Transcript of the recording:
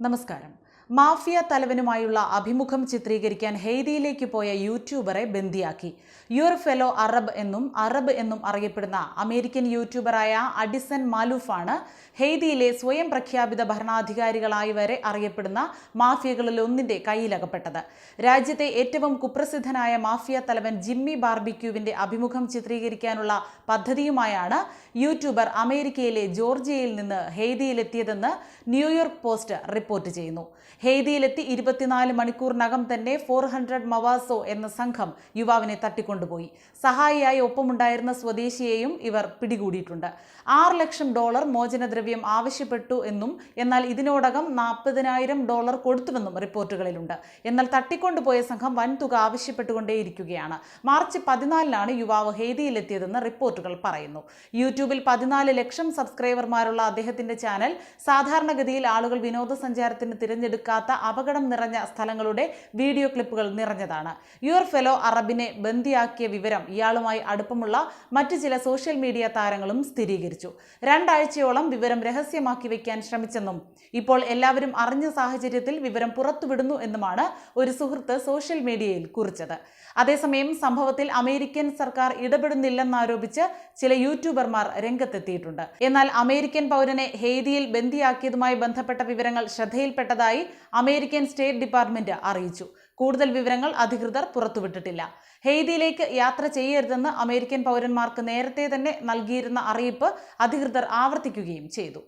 നമസ്കാരം. മാഫിയ തലവനുമായുള്ള അഭിമുഖം ചിത്രീകരിക്കാൻ ഹെയ്തിയിലേക്ക് പോയ യൂട്യൂബറെ ബന്ദിയാക്കി. യുവർ ഫെലോ അറബ് എന്നും അറബ് എന്നും അറിയപ്പെടുന്ന അമേരിക്കൻ യൂട്യൂബറായ അഡിസൺ മാലൂഫാണ് ഹെയ്തിയിലെ സ്വയം പ്രഖ്യാപിത ഭരണാധികാരികളായി വരെ അറിയപ്പെടുന്ന മാഫിയകളിൽ ഒന്നിന്റെ കയ്യിലകപ്പെട്ടത്. രാജ്യത്തെ ഏറ്റവും കുപ്രസിദ്ധനായ മാഫിയ തലവൻ ജിമ്മി ബാർബിക്യൂവിന്റെ അഭിമുഖം ചിത്രീകരിക്കാനുള്ള പദ്ധതിയുമായാണ് യൂട്യൂബർ അമേരിക്കയിലെ ജോർജിയയിൽ നിന്ന് ഹെയ്തിയിലെത്തിയതെന്ന് ന്യൂയോർക്ക് പോസ്റ്റ് റിപ്പോർട്ട് ചെയ്യുന്നു. ഹെയ്തിയിലെത്തി ഇരുപത്തിനാല് മണിക്കൂറിനകം തന്നെ ഫോർ ഹൺഡ്രഡ് മവാസോ എന്ന സംഘം യുവാവിനെ തട്ടിക്കൊണ്ടുപോയി. സഹായിയായി ഒപ്പമുണ്ടായിരുന്ന സ്വദേശിയെയും ഇവർ പിടികൂടിയിട്ടുണ്ട്. ആറ് ലക്ഷം ഡോളർ മോചനദ്രവ്യം ആവശ്യപ്പെട്ടു എന്നും എന്നാൽ ഇതിനോടകം നാൽപ്പതിനായിരം ഡോളർ കൊടുത്തുവെന്നും റിപ്പോർട്ടുകളിലുണ്ട്. എന്നാൽ തട്ടിക്കൊണ്ടുപോയ സംഘം വൻതുക ആവശ്യപ്പെട്ടുകൊണ്ടേയിരിക്കുകയാണ്. മാർച്ച് പതിനാലിനാണ് യുവാവ് ഹെയ്തിയിലെത്തിയതെന്ന് റിപ്പോർട്ടുകൾ പറയുന്നു. യൂട്യൂബിൽ പതിനാല് ലക്ഷം സബ്സ്ക്രൈബർമാരുള്ള അദ്ദേഹത്തിന്റെ ചാനൽ സാധാരണഗതിയിൽ ആളുകൾ വിനോദസഞ്ചാരത്തിന് തിരഞ്ഞെടുക്കാത്ത അപകടം നിറഞ്ഞ സ്ഥലങ്ങളുടെ വീഡിയോ ക്ലിപ്പുകൾ നിറഞ്ഞതാണ്. യുവർ ഫെലോ അറബിനെ ബന്ദിയാക്കിയ വിവരം ഇയാളുമായി അടുപ്പമുള്ള മറ്റ് ചില സോഷ്യൽ മീഡിയ താരങ്ങളും സ്ഥിരീകരിച്ചു. രണ്ടാഴ്ചയോളം വിവരം രഹസ്യമാക്കി വയ്ക്കാൻ ശ്രമിച്ചെന്നും ഇപ്പോൾ എല്ലാവരും അറിഞ്ഞ സാഹചര്യത്തിൽ വിവരം പുറത്തുവിടുന്നു എന്നുമാണ് ഒരു സുഹൃത്ത് സോഷ്യൽ മീഡിയയിൽ കുറിച്ചത്. അതേസമയം സംഭവത്തിൽ അമേരിക്കൻ സർക്കാർ ഇടപെടുന്നില്ലെന്നാരോപിച്ച് ചില യൂട്യൂബർമാർ രംഗത്തെത്തിയിട്ടുണ്ട്. എന്നാൽ അമേരിക്കൻ പൗരനെ ഹെയ്തിയിൽ ബന്ദിയാക്കിയതുമായി ബന്ധപ്പെട്ട വിവരങ്ങൾ ശ്രദ്ധയിൽപ്പെട്ടതായി അമേരിക്കൻ സ്റ്റേറ്റ് ഡിപ്പാർട്ട്മെന്റ് അറിയിച്ചു. കൂടുതൽ വിവരങ്ങൾ അധികൃതർ പുറത്തുവിട്ടിട്ടില്ല. ഹെയ്തിയിലേക്ക് യാത്ര ചെയ്യരുതെന്ന് അമേരിക്കൻ പൗരന്മാർക്ക് നേരത്തെ തന്നെ നൽകിയിരുന്ന അറിയിപ്പ് അധികൃതർ ആവർത്തിക്കുകയും ചെയ്തു.